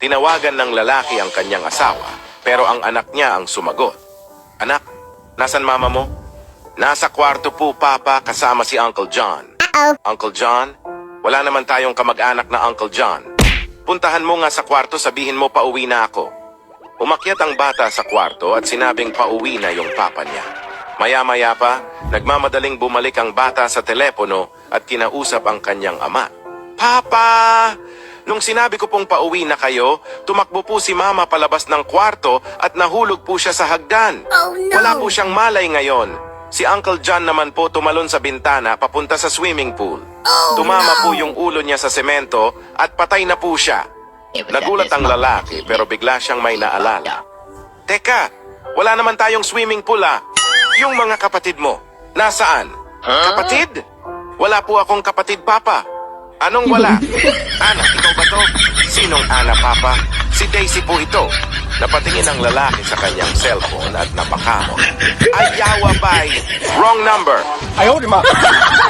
Tinawagan ng lalaki ang kanyang asawa, pero ang anak niya ang sumagot. Anak, nasan mama mo? Nasa kwarto po, Papa, kasama si Uncle John. Uncle John? Wala naman tayong kamag-anak na Uncle John. Puntahan mo nga sa kwarto, sabihin mo pauwi na ako. Umakyat ang bata sa kwarto at sinabing pauwi na yung papa niya. Maya-maya pa, nagmamadaling bumalik ang bata sa telepono at kinausap ang kanyang ama. Papa! Nung sinabi ko pong pauwi na kayo, tumakbo po si mama palabas ng kwarto at nahulog po siya sa hagdan. Oh, no. Wala po siyang malay ngayon. Si Uncle John naman po tumalon sa bintana papunta sa swimming pool. Oh, Tumama no. po yung ulo niya sa semento at patay na po siya. Nagulat ang lalaki pero bigla siyang may naalala. Teka, wala naman tayong swimming pool ah. Yung mga kapatid mo, nasaan? Kapatid? Wala po akong kapatid, Papa. Anong wala? Ana, ikaw Papa, si Daisy po ito. Napatingin ang lalaki sa kanyang cellphone at napakamo. Ayawa ba'y wrong number? Ayaw, di ma.